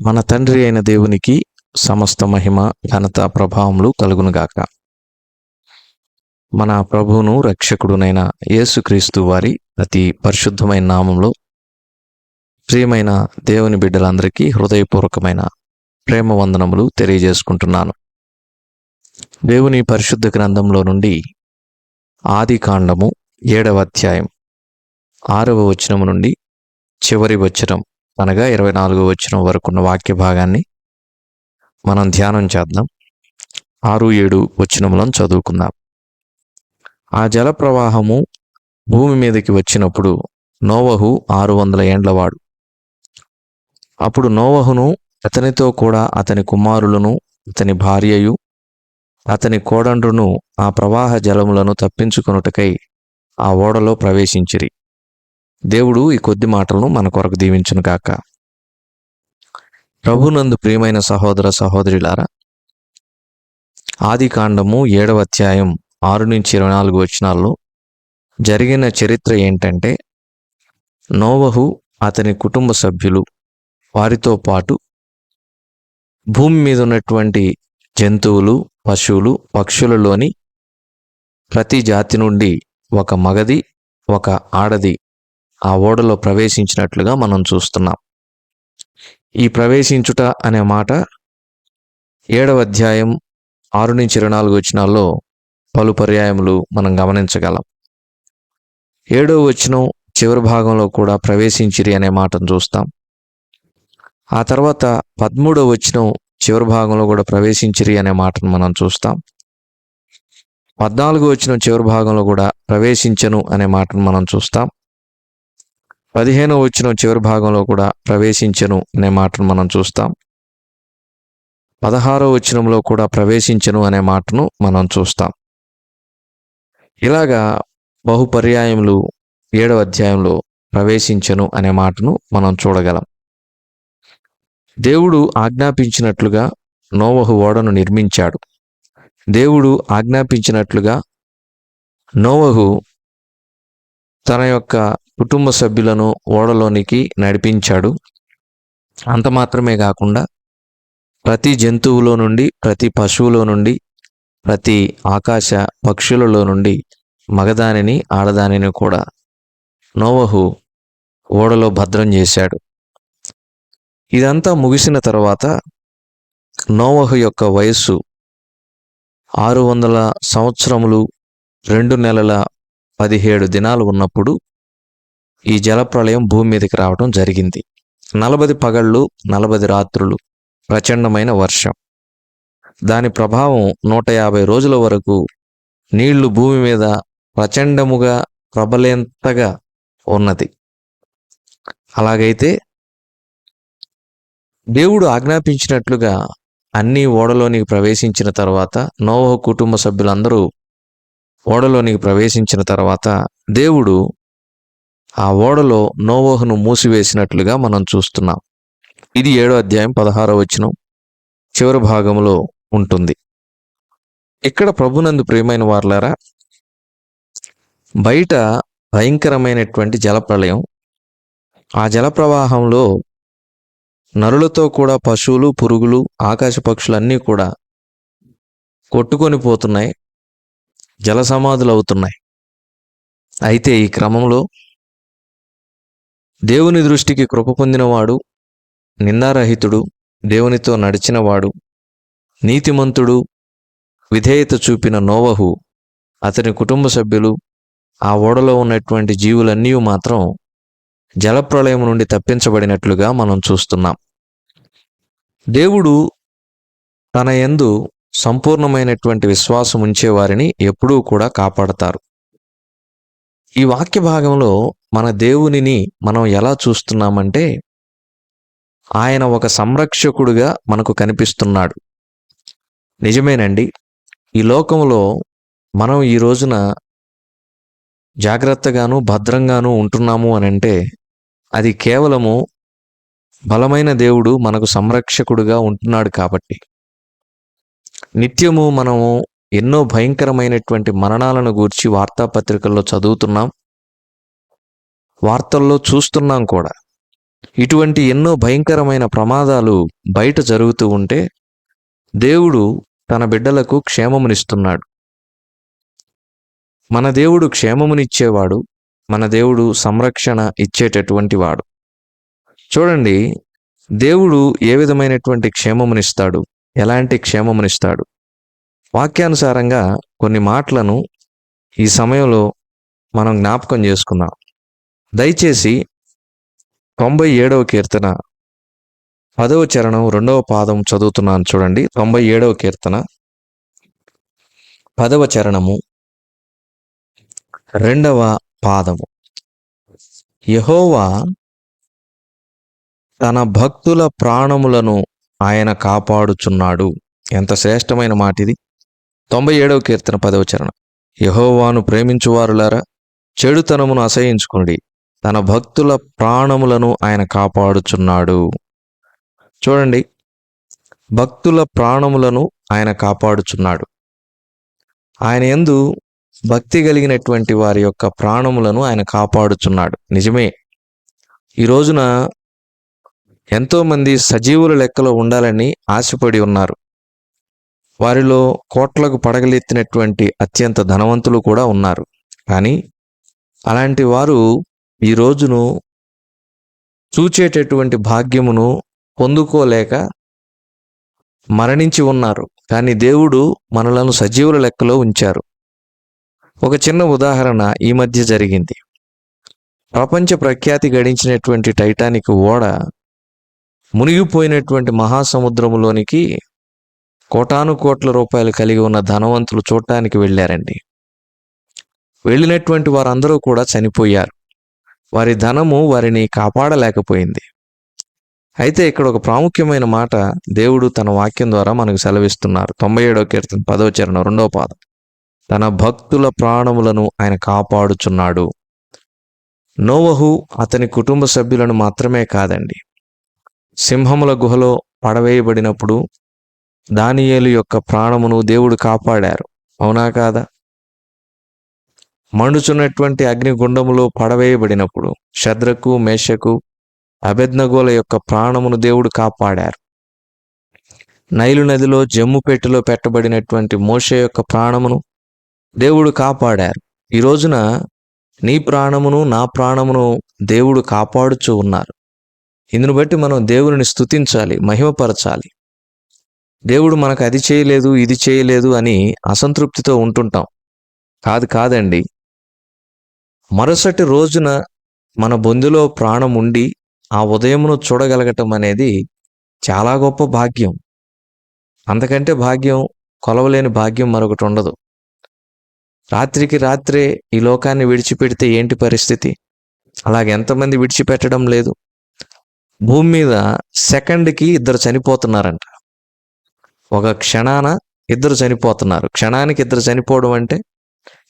మన తండ్రి అయిన దేవునికి సమస్త మహిమ ఘనత ప్రభావములు కలుగునుగాక. మన ప్రభువును రక్షకుడునైన యేసుక్రీస్తు వారి అతి పరిశుద్ధమైన నామంలో ప్రియమైన దేవుని బిడ్డలందరికీ హృదయపూర్వకమైన ప్రేమ వందనములు తెలియజేసుకుంటున్నాను. దేవుని పరిశుద్ధ గ్రంథంలో నుండి ఆది కాండము ఏడవ అధ్యాయం ఆరవ వచనము నుండి చివరి వచనం అనగా ఇరవై నాలుగు వచ్చిన వరకు ఉన్న వాక్య భాగాన్ని మనం ధ్యానం చేద్దాం. ఆరు ఏడు వచ్చినములను చదువుకుందాం. ఆ జల ప్రవాహము భూమి మీదకి వచ్చినప్పుడు నోవహు ఆరు వందల ఏండ్లవాడు అప్పుడు నోవహును అతనితో కూడా అతని కుమారులను అతని భార్యయు అతని కోడండ్రును ఆ ప్రవాహ జలములను తప్పించుకొనుటకై ఆ ఓడలో ప్రవేశించిరి. దేవుడు ఈ కొద్ది మాటలను మన కొరకు దీవించును గాక. ప్రభునందు ప్రియమైన సహోదర సహోదరులారా ఆది కాండము ఏడవ అధ్యాయం ఆరు నుంచి ఇరవై నాలుగు వచనాల్లో జరిగిన చరిత్ర ఏంటంటే నోవహు అతని కుటుంబ సభ్యులు వారితో పాటు భూమి మీద ఉన్నటువంటి జంతువులు పశువులు పక్షులలోని ప్రతి జాతి నుండి ఒక మగది ఒక ఆడది ఆ ఓడలో ప్రవేశించినట్లుగా మనం చూస్తున్నాం. ఈ ప్రవేశించుట అనే మాట ఏడవ అధ్యాయం ఆరు నుంచి ఇరవై నాలుగు వచనాల్లో పలు పర్యాయములు మనం గమనించగలం. ఏడవ వచనం చివరి భాగంలో కూడా ప్రవేశించిరి అనే మాటను చూస్తాం. ఆ తర్వాత పదమూడవ వచనం చివరి భాగంలో కూడా ప్రవేశించిరి అనే మాటను మనం చూస్తాం. పద్నాలుగు వచ్చిన చివరి భాగంలో కూడా ప్రవేశించను అనే మాటను మనం చూస్తాం. పదిహేనో వచ్చిన చివరి భాగంలో కూడా ప్రవేశించను అనే మాటను మనం చూస్తాం. పదహారో వచనంలో కూడా ప్రవేశించను అనే మాటను మనం చూస్తాం. ఇలాగా బహుపర్యాయములు ఏడవ అధ్యాయంలో ప్రవేశించను అనే మాటను మనం చూడగలం. దేవుడు ఆజ్ఞాపించినట్లుగా నోవహు ఓడను నిర్మించాడు. దేవుడు ఆజ్ఞాపించినట్లుగా నోవహు తన యొక్క కుటుంబ సభ్యులను ఓడలోనికి నడిపించాడు. అంత మాత్రమే కాకుండా ప్రతి జంతువులో నుండి ప్రతి పశువులో నుండి ప్రతి ఆకాశ పక్షులలో నుండి మగదానిని ఆడదానిని కూడా నోవహు ఓడలో భద్రం చేశాడు. ఇదంతా ముగిసిన తర్వాత నోవహు యొక్క వయస్సు ఆరు వందల సంవత్సరములు రెండు నెలల పదిహేడు దినాలు ఉన్నప్పుడు ఈ జలప్రళయం భూమి మీదకి రావడం జరిగింది. నలభై పగళ్ళు నలభై రాత్రులు ప్రచండమైన వర్షం. దాని ప్రభావం నూట యాభై రోజుల వరకు నీళ్ళు భూమి మీద ప్రచండముగా ప్రబలేంతగా ఉన్నది. అలాగైతే దేవుడు ఆజ్ఞాపించినట్లుగా అన్ని ఓడలోనికి ప్రవేశించిన తర్వాత నోవహ కుటుంబ సభ్యులందరూ ఓడలోనికి ప్రవేశించిన తర్వాత దేవుడు ఆ ఓడలో నోవోహును మూసివేసినట్లుగా మనం చూస్తున్నాం. ఇది ఏడో అధ్యాయం పదహారో వచనం చివరి భాగంలో ఉంటుంది. ఇక్కడ ప్రభునందు ప్రియమైన వార్లారా బయట భయంకరమైనటువంటి జలప్రలయం ఆ జలప్రవాహంలో నరులతో కూడా పశువులు పురుగులు ఆకాశ పక్షులు అన్నీ కూడా కొట్టుకొని పోతున్నాయి. జలసమాధులు అవుతున్నాయి అయితే ఈ క్రమంలో దేవుని దృష్టికి కృప పొందినవాడు నిందారహితుడు దేవునితో నడిచినవాడు నీతిమంతుడు విధేయత చూపిన నోవహు అతని కుటుంబ సభ్యులు ఆ ఓడలో ఉన్నటువంటి జీవులన్నీ మాత్రం జలప్రళయం నుండి తప్పించబడినట్లుగా మనం చూస్తున్నాం. దేవుడు తన యందు సంపూర్ణమైనటువంటి విశ్వాసం ఉంచే వారిని ఎప్పుడూ కూడా కాపాడతారు. ఈ వాక్య భాగంలో మన దేవునిని మనం ఎలా చూస్తున్నామంటే ఆయన ఒక సంరక్షకుడుగా మనకు కనిపిస్తున్నాడు. నిజమేనండి. ఈ లోకంలో మనం ఈ రోజున జాగ్రత్తగాను భద్రంగాను ఉంటున్నాము అని అంటే అది కేవలము బలమైన దేవుడు మనకు సంరక్షకుడుగా ఉంటున్నాడు కాబట్టి. నిత్యము మనము ఎన్నో భయంకరమైనటువంటి మరణాలను గూర్చి వార్తాపత్రికల్లో చదువుతున్నాం వార్తల్లో చూస్తున్నాం కూడా. ఇటువంటి ఎన్నో భయంకరమైన ప్రమాదాలు బయట జరుగుతూ ఉంటే దేవుడు తన బిడ్డలకు క్షేమమునిస్తున్నాడు. మన దేవుడు క్షేమమునిచ్చేవాడు మన దేవుడు సంరక్షణ ఇచ్చేటటువంటి వాడు. చూడండి దేవుడు ఏ విధమైనటువంటి క్షేమమునిస్తాడు? ఎలాంటి క్షేమమునిస్తాడు? వాక్యానుసారంగా కొన్ని మాటలను ఈ సమయంలో మనం జ్ఞాపకం చేసుకుందాం. దయచేసి తొంభై ఏడవ కీర్తన పదవ చరణం రెండవ పాదం చదువుతున్నాను చూడండి. తొంభై ఏడవ కీర్తన పదవ చరణము రెండవ పాదము. యహోవా తన భక్తుల ప్రాణములను ఆయన కాపాడుచున్నాడు. ఎంత శ్రేష్టమైన మాట ఇది తొంభై ఏడవ కీర్తన పదవ చరణం. యహోవాను ప్రేమించువారులారా చెడుతనమును అసహించుకుని తన భక్తుల ప్రాణములను ఆయన కాపాడుచున్నాడు. చూడండి. భక్తుల ప్రాణములను ఆయన కాపాడుచున్నాడు. ఆయన ఎందు భక్తి కలిగినటువంటి వారి యొక్క ప్రాణములను ఆయన కాపాడుచున్నాడు. నిజమే. ఈ రోజున ఎంతోమంది సజీవుల లెక్కలో ఉండాలని ఆశపడి ఉన్నారు. వారిలో కోట్లకు పడగలెత్తినటువంటి అత్యంత ధనవంతులు కూడా ఉన్నారు. కానీ అలాంటి వారు ఈ రోజును చూచేటటువంటి భాగ్యమును పొందుకోలేక మరణించి ఉన్నారు. కానీ దేవుడు మనలను సజీవుల లెక్కలో ఉంచారు. ఒక చిన్న ఉదాహరణ ఈ మధ్య జరిగింది. ప్రపంచ ప్రఖ్యాతి గడించినటువంటి టైటానిక్ ఓడ మునిగిపోయినటువంటి మహాసముద్రములోనికి కోటాను కోట్ల రూపాయలు కలిగి ఉన్న ధనవంతులు చూడటానికి వెళ్ళారండి. వెళ్ళినటువంటి వారందరూ కూడా చనిపోయారు. వారి ధనము వారిని కాపాడలేకపోయింది. అయితే ఇక్కడ ఒక ప్రాముఖ్యమైన మాట దేవుడు తన వాక్యం ద్వారా మనకు సెలవిస్తున్నారు. తొంభై ఏడో కీర్తన పదవ చరణం రెండవ పాదం. తన భక్తుల ప్రాణములను ఆయన కాపాడుచున్నాడు. నోవహు అతని కుటుంబ సభ్యులను మాత్రమే కాదండి. సింహముల గుహలో పడవేయబడినప్పుడు దానియేలు యొక్క ప్రాణమును దేవుడు కాపాడారు. అవునా కాదా? మండుచున్నటువంటి అగ్నిగుండములో పడవేయబడినప్పుడు శద్రకు మేషకు అభెజ్ఞగోల యొక్క ప్రాణమును దేవుడు కాపాడారు. నైలు నదిలో జమ్ముపేటలో పెట్టబడినటువంటి మోష యొక్క ప్రాణమును దేవుడు కాపాడారు. ఈ రోజున నీ ప్రాణమును నా ప్రాణమును దేవుడు కాపాడుచూ ఉన్నారు. ఇందును బట్టి మనం దేవుని స్తుతించాలి మహిమపరచాలి. దేవుడు మనకు అది చేయలేదు ఇది చేయలేదు అని అసంతృప్తితో ఉంటుంటాం. కాదు కాదండి. మరుసటి రోజున మన బొందులో ప్రాణం ఉండి ఆ ఉదయమును చూడగలగటం అనేది చాలా గొప్ప భాగ్యం. అంతకంటే భాగ్యం కొలవలేని భాగ్యం మరొకటి ఉండదు. రాత్రికి రాత్రే ఈ లోకాన్ని విడిచిపెడితే ఏంటి పరిస్థితి? అలాగే ఎంతమంది విడిచిపెట్టడం లేదు. భూమి మీద సెకండ్కి ఇద్దరు చనిపోతున్నారంట. ఒక క్షణాన ఇద్దరు చనిపోతున్నారు. క్షణానికి ఇద్దరు చనిపోవడం అంటే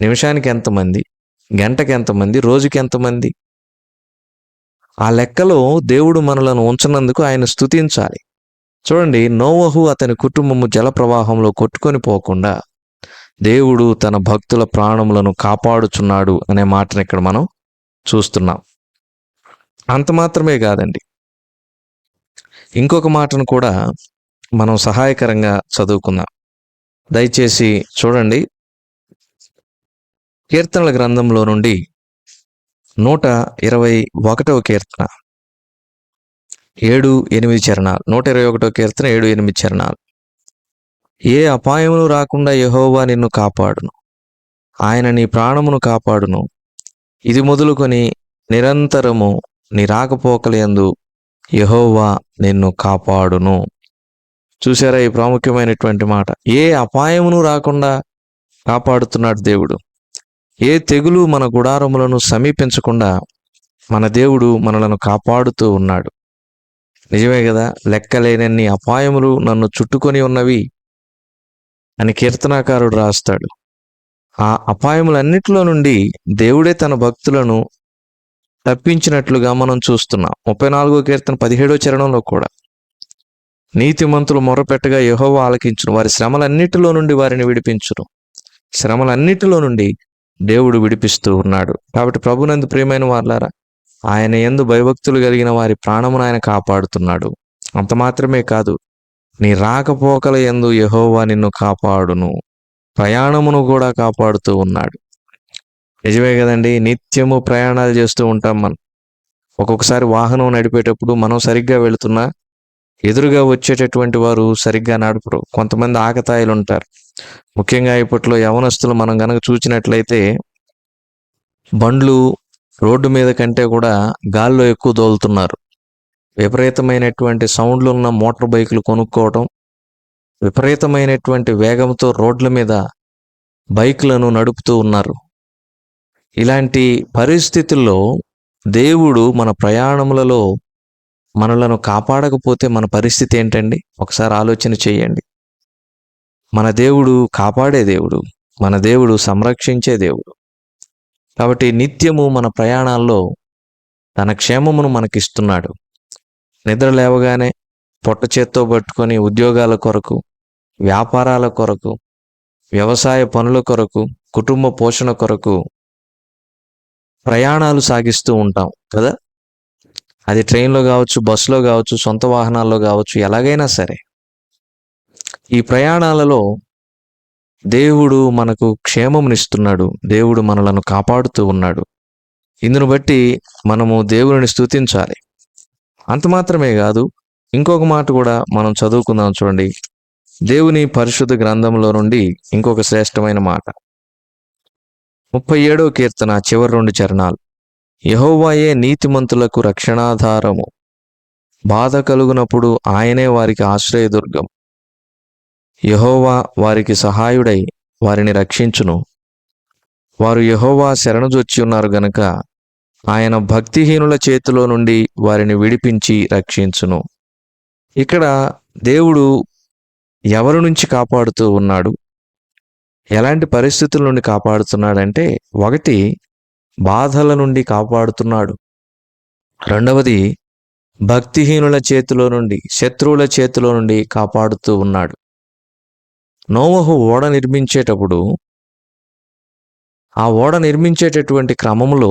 నిమిషానికి ఎంతమంది గంటకి ఎంతమంది రోజుకి ఎంతమంది? ఆ లెక్కలో దేవుడు మనలను ఉంచినందుకు ఆయన స్తుతించాలి. చూడండి నోవహు అతని కుటుంబము జల ప్రవాహంలో కొట్టుకొని పోకుండా దేవుడు తన భక్తుల ప్రాణములను కాపాడుచున్నాడు అనే మాటను ఇక్కడ మనం చూస్తున్నాం. అంత మాత్రమే కాదండి. ఇంకొక మాటను కూడా మనం సహాయకరంగా చదువుకుందాం. దయచేసి చూడండి. కీర్తనల గ్రంథంలో నుండి నూట ఇరవై ఒకటవ కీర్తన. ఏడు ఎనిమిది చరణాలు. నూట ఇరవై ఒకటో కీర్తన ఏడు ఎనిమిది చరణాలు. ఏ అపాయమును రాకుండా యహోవా నిన్ను కాపాడును. ఆయన నీ ప్రాణమును కాపాడును. ఇది మొదలుకొని నిరంతరము నీ రాకపోకలందు యహోవా నిన్ను కాపాడును. చూసారా ఈ ప్రాముఖ్యమైనటువంటి మాట? ఏ అపాయమును రాకుండా కాపాడుతున్నాడు దేవుడు. ఏ తెగులు మన గుడారములను సమీపించకుండా మన దేవుడు మనలను కాపాడుతూ ఉన్నాడు. నిజమే కదా? లెక్కలేనన్ని అపాయములు నన్ను చుట్టుకొని ఉన్నవి అని కీర్తనాకారుడు రాస్తాడు. ఆ అపాయములన్నిటిలో నుండి దేవుడే తన భక్తులను తప్పించినట్లుగా మనం చూస్తున్నాం. ముప్పై నాలుగో కీర్తన పదిహేడో చరణంలో కూడా. నీతిమంతులు మొరపెట్టగా యహోవ ఆలకించును. వారి శ్రమలన్నిటిలో నుండి వారిని విడిపించును. శ్రమలన్నిటిలో నుండి దేవుడు విడిపిస్తూ ఉన్నాడు. కాబట్టి ప్రభునందు ప్రియమైన వాళ్ళారా ఆయన ఎందు భయభక్తులు కలిగిన వారి ప్రాణమును ఆయన కాపాడుతున్నాడు. అంత మాత్రమే కాదు నీ రాకపోకల ఎందు యహోవా నిన్ను కాపాడును. ప్రయాణమును కూడా కాపాడుతూ ఉన్నాడు. నిజమే కదండి. నిత్యము ప్రయాణాలు చేస్తూ ఉంటాం మనం. ఒక్కొక్కసారి వాహనం నడిపేటప్పుడు మనం సరిగ్గా వెళుతున్నా ఎదురుగా వచ్చేటటువంటి వారు సరిగ్గా నడపరు. కొంతమంది ఆకతాయిలు ఉంటారు. ముఖ్యంగా ఇప్పట్లో యవనస్తులు మనం గనక చూసినట్లయితే బండ్లు రోడ్డు మీద కంటే కూడా గాల్లో ఎక్కువ దోలుతున్నారు. విపరీతమైనటువంటి సౌండ్లు ఉన్న మోటార్ బైకులు కొనుక్కోవటం విపరీతమైనటువంటి వేగంతో రోడ్ల మీద బైక్లను నడుపుతూ ఉన్నారు. ఇలాంటి పరిస్థితుల్లో దేవుడు మన ప్రయాణములలో మనలను కాపాడకపోతే మన పరిస్థితి ఏంటండి? ఒకసారి ఆలోచన చేయండి. మన దేవుడు కాపాడే దేవుడు మన దేవుడు సంరక్షించే దేవుడు. కాబట్టి నిత్యము మన ప్రయాణాల్లో తన క్షేమమును మనకిస్తున్నాడు. నిద్ర లేవగానే పొట్ట చేత్తో పట్టుకొని ఉద్యోగాల కొరకు వ్యాపారాల కొరకు వ్యవసాయ పనుల కొరకు కుటుంబ పోషణ కొరకు ప్రయాణాలు సాగిస్తూ ఉంటాం కదా? అది ట్రైన్లో కావచ్చు బస్సులో కావచ్చు సొంత వాహనాల్లో కావచ్చు ఎలాగైనా సరే. ఈ ప్రయాణాలలో దేవుడు మనకు క్షేమమునిస్తున్నాడు. దేవుడు మనలను కాపాడుతూ ఉన్నాడు. ఇందును బట్టి మనము దేవుని స్తుతించాలి. అంత మాత్రమే కాదు ఇంకొక మాట కూడా మనం చదువుకుందాం చూడండి. దేవుని పరిశుద్ధ గ్రంథంలో నుండి ఇంకొక శ్రేష్టమైన మాట. ముప్పై ఏడో కీర్తన చివరి రెండు చరణాలు. యహోవాయే నీతిమంతులకు రక్షణాధారము. బాధ కలుగునప్పుడు ఆయనే వారికి ఆశ్రయదుర్గం. యహోవా వారికి సహాయుడై వారిని రక్షించును. వారు యహోవా శరణుజొచ్చి ఉన్నారు గనక ఆయన భక్తిహీనుల చేతిలో నుండి వారిని విడిపించి రక్షించును. ఇక్కడ దేవుడు ఎవరి నుంచి కాపాడుతూ ఉన్నాడు? ఎలాంటి పరిస్థితుల నుండి కాపాడుతున్నాడంటే ఒకటి బాధల నుండి కాపాడుతున్నాడు. రెండవది భక్తిహీనుల చేతిలో నుండి శత్రువుల చేతిలో నుండి కాపాడుతూ ఉన్నాడు. నోవహు ఓడ నిర్మించేటప్పుడు ఆ ఓడ నిర్మించేటటువంటి క్రమంలో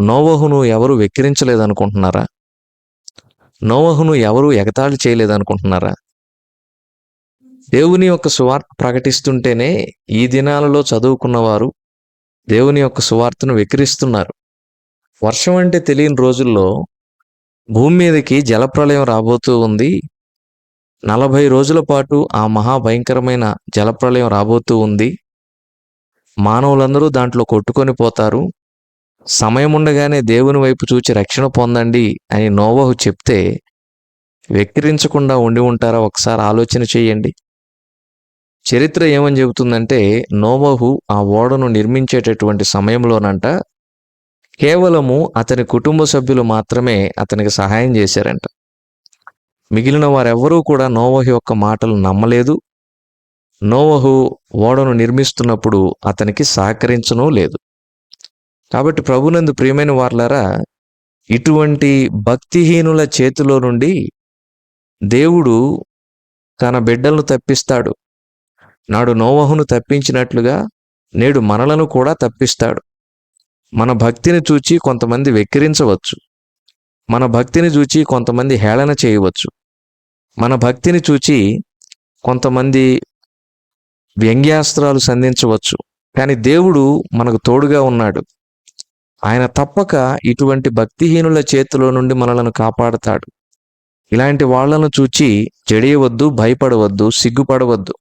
నోవహును ఎవరు వెక్కిరించలేదనుకుంటున్నారా? నోవహును ఎవరు ఎగతాళి చేయలేదనుకుంటున్నారా? దేవుని యొక్క సువార్త ప్రకటిస్తుంటేనే ఈ దినాలలో చదువుకున్నవారు దేవుని యొక్క సువార్తను వెక్కిరిస్తున్నారు. వర్షం అంటే తెలియని రోజుల్లో భూమి మీదకి జలప్రలయం రాబోతూ ఉంది. నలభై రోజుల పాటు ఆ మహాభయంకరమైన జలప్రలయం రాబోతూ ఉంది. మానవులందరూ దాంట్లో కొట్టుకొని పోతారు. సమయం ఉండగానే దేవుని వైపు చూచి రక్షణ పొందండి అని నోవహు చెప్తే వెక్కిరించకుండా ఉండి ఉంటారా? ఒకసారి ఆలోచన చేయండి. చరిత్ర ఏమని చెబుతుందంటే నోవహు ఆ ఓడను నిర్మించేటటువంటి సమయంలోనంట కేవలము అతని కుటుంబ సభ్యులు మాత్రమే అతనికి సహాయం చేశారంట. మిగిలిన వారెవ్వరూ కూడా నోవహు యొక్క మాటలు నమ్మలేదు. నోవహు ఓడను నిర్మిస్తున్నప్పుడు అతనికి సహకరించను లేదు. కాబట్టి ప్రభునందు ప్రియమైన వార్లారా ఇటువంటి భక్తిహీనుల చేతిలో నుండి దేవుడు తన బిడ్డలను తప్పిస్తాడు. నాడు నోవహును తప్పించినట్లుగా నేడు మనలను కూడా తప్పిస్తాడు. మన భక్తిని చూచి కొంతమంది వెక్కిరించవచ్చు. మన భక్తిని చూచి కొంతమంది హేళన చేయవచ్చు. మన భక్తిని చూచి కొంతమంది వ్యంగ్యాస్త్రాలు సంధించవచ్చు. కానీ దేవుడు మనకు తోడుగా ఉన్నాడు. ఆయన తప్పక ఇటువంటి భక్తిహీనుల చేతిలో నుండి మనలను కాపాడతాడు. ఇలాంటి వాళ్ళను చూచి జడియవద్దు భయపడవద్దు సిగ్గుపడవద్దు.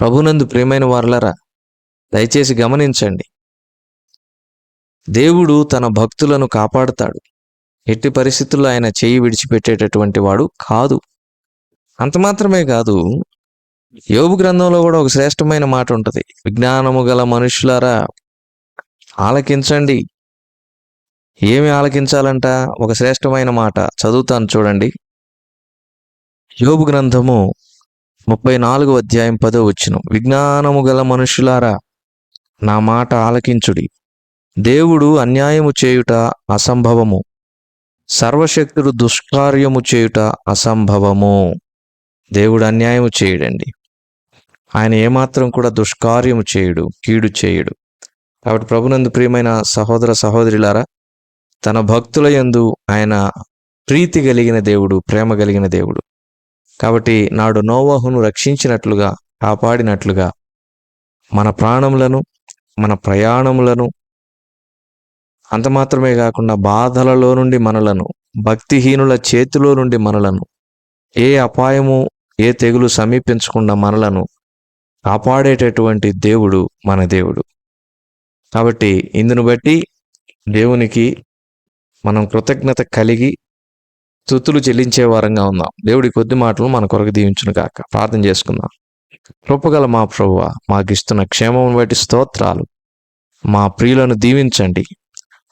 ప్రభునందు ప్రియమైన వారలరా దయచేసి గమనించండి. దేవుడు తన భక్తులను కాపాడుతాడు. ఎట్టి పరిస్థితుల్లో ఆయన చేయి విడిచిపెట్టేటటువంటి వాడు కాదు. అంత మాత్రమే కాదు యోగు గ్రంథంలో కూడా ఒక శ్రేష్టమైన మాట ఉంటుంది. విజ్ఞానము గల మనుషులారా ఆలకించండి. ఏమి ఆలకించాలంట? ఒక శ్రేష్టమైన మాట. చదువుతాను చూడండి. యోగు గ్రంథము ముప్పై నాలుగు అధ్యాయం పదో వచ్చును విజ్ఞానము గల మనుషులారా నా మాట ఆలకించుడి. దేవుడు అన్యాయము చేయుట అసంభవము. సర్వశక్తుడు దుష్కార్యము చేయుట అసంభవము. దేవుడు అన్యాయము చేయడండి. ఆయన ఏమాత్రం కూడా దుష్కార్యము చేయుడు కీడు చేయుడు. కాబట్టి ప్రభునందు ప్రియమైన సహోదర సహోదరులారా తన భక్తుల యందు ఆయన ప్రీతి కలిగిన దేవుడు ప్రేమ కలిగిన దేవుడు. కాబట్టి నాడు నోవాహును రక్షించినట్లుగా కాపాడినట్లుగా మన ప్రాణములను మన ప్రయాణములను అంత మాత్రమే కాకుండా బాధలలో నుండి మనలను భక్తిహీనుల చేతిలో నుండి మనలను ఏ అపాయము ఏ తెగులు సమీపించకుండా మనలను కాపాడేటటువంటి దేవుడు మన దేవుడు. కాబట్టి ఇందును బట్టి దేవునికి మనం కృతజ్ఞత కలిగి స్థుతులు చెల్లించే వారంగా ఉందాం దేవుడి కొద్ది మాటలు మన కొరకు దీవించును కాక ప్రార్థన చేసుకుందాం. కృపగల మా ప్రభువ మాకు ఇస్తున్న క్షేమం బట్టి స్తోత్రాలు. మా ప్రియులను దీవించండి.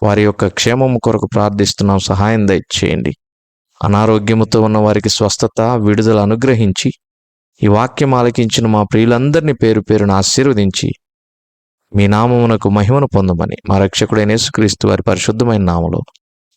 వారి యొక్క క్షేమము కొరకు ప్రార్థిస్తున్నాం. సహాయం దయచేయండి. అనారోగ్యముతో ఉన్న వారికి స్వస్థత విడుదల అనుగ్రహించి ఈ వాక్యం ఆలకించిన మా ప్రియులందరినీ పేరు పేరును ఆశీర్వదించి మీ నామమునకు మహిమను పొందమని మా రక్షకుడైన యేసుక్రీస్తు వారి పరిశుద్ధమైన నామలో